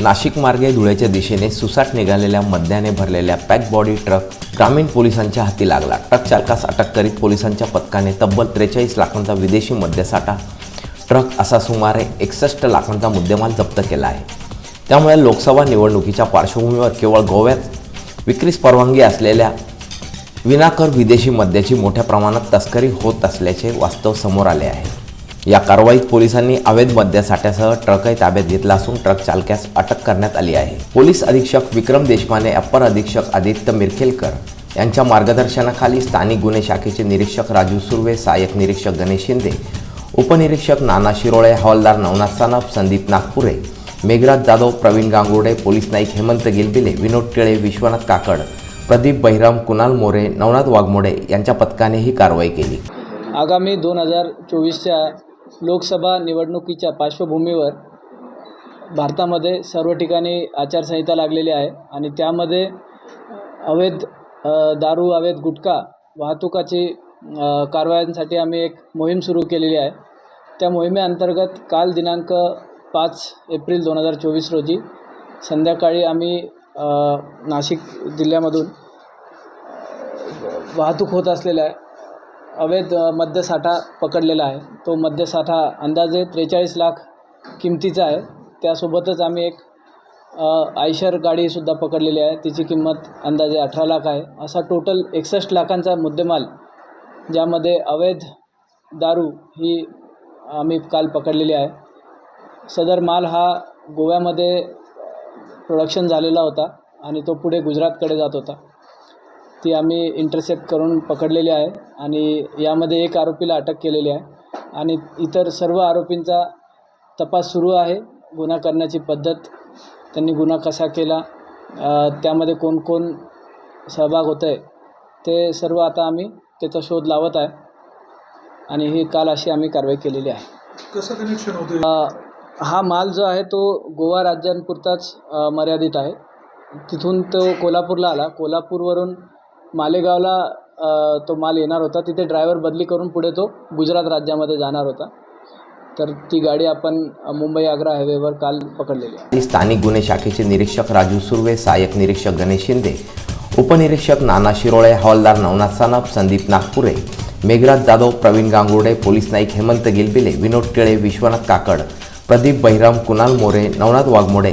नाशिक मार्गे धुळ्याच्या दिशेने सुसाट निघालेल्या मद्याने भरलेल्या पॅक बॉडी ट्रक ग्रामीण पोलिसांच्या हाती लागला. ट्रक चालकास अटक करीत पोलिसांच्या पथकाने तब्बल त्रेचाळीस लाखांचा विदेशी मद्यसाठा ट्रक असा सुमारे एकसष्ट लाखांचा मुद्देमाल जप्त केला आहे. त्यामुळे लोकसभा निवडणुकीच्या पार्श्वभूमीवर केवळ गोव्यात विक्रीस परवानगी असलेल्या विनाकर विदेशी मद्याची मोठ्या प्रमाणात तस्करी होत असल्याचे वास्तव समोर आले आहे. या कारवाईत पोलिसांनी अवैध मद्यासाठ्यासह ट्रकही ताब्यात घेतला असून ट्रक चालकास अटक करण्यात आली आहे. पोलीस अधीक्षक विक्रम देशपांडे अप्पर अधीक्षक आदित्य मिरखेलकर यांच्या मार्गदर्शनाखाली स्थानिक गुन्हे शाखेचे निरीक्षक राजू सुर्वे सहाय्यक निरीक्षक गणेश शिंदे उपनिरीक्षक नाना शिरोळे हवालदार नवनाथ सानप संदीप नागपुरे मेघराज जाधव प्रवीण गांगुर्डे पोलीस नाईक हेमंत गिलबिले विनोद टिळे विश्वनाथ काकड प्रदीप बहिराम कुणाल मोरे नवनाथ वाघमोडे यांच्या पथकाने ही कारवाई केली. आगामी दोन हजार चोवीसच्या लोकसभा निवडणुकीच्या पार्श्वभूमीवर भारतामध्ये सर्व ठिकाणी आचारसंहिता लागलेली आहे आणि त्यामध्ये अवैध दारू अवैध गुटखा वाहतुकाची कारवायांसाठी आम्ही एक मोहीम सुरू केलेली आहे. त्या मोहिमेअंतर्गत काल दिनांक पाच एप्रिल दोन हजार चोवीस रोजी संध्याकाळी आम्ही नाशिक जिल्ह्यामधून वाहतूक होत असलेल्या अवैध मद्यसाठा पकडलेला आहे. तो मद्यसाठा अंदाजे त्रेचाळीस लाख किमतीचा आहे. त्यासोबतच आम्ही एक आयशर गाडीसुद्धा पकडलेली आहे. तिची किंमत अंदाजे अठरा लाख आहे. असा टोटल एकसष्ट लाखांचा मुद्देमाल ज्यामध्ये अवैध दारू ही आम्ही काल पकडलेली आहे. सदर माल हा गोव्यामध्ये प्रोडक्शन झालेला होता आणि तो पुढे गुजरातकडे जात होता. ती आम्ही इंटरसेप्ट करून पकडलेली आहे आणि यामध्ये एक आरोपीला अटक केलेली आहे. आणि इतर सर्व आरोपींचा तपास सुरू आहे. गुन्हा करण्याची पद्धत त्यांनी गुन्हा कसा केला त्यामध्ये कोण कोण सहभाग होतं आहे ते सर्व आता आम्ही त्याचा शोध लावत आहे. आणि ही काल अशी आम्ही कारवाई केलेली आहे. कसं कनेक्शन होतं हा माल जो आहे तो गोवा राज्यांपुरताच मर्यादित आहे. तिथून तो कोल्हापूरला आला. कोल्हापूरवरून मालेगावला तो माल येणार होता. तिथे ड्रायव्हर बदली करून पुढे तो गुजरात राज्यामध्ये जाणार होता. तर ती गाडी आपण मुंबई आग्रा हायवेवर काल पकडलेली आहे. स्थानिक गुन्हे शाखेचे निरीक्षक राजू सुर्वे सहाय्यक निरीक्षक गणेश शिंदे उपनिरीक्षक नाना शिरोळे हवालदार नवनाथ सानप संदीप नागपुरे मेघराज जाधव प्रवीण गांगुर्डे पोलीस नाईक हेमंत गिलबिले विनोद टिळे विश्वनाथ काकड प्रदीप बहिराम कुणाल मोरे नवनाथ वाघमोडे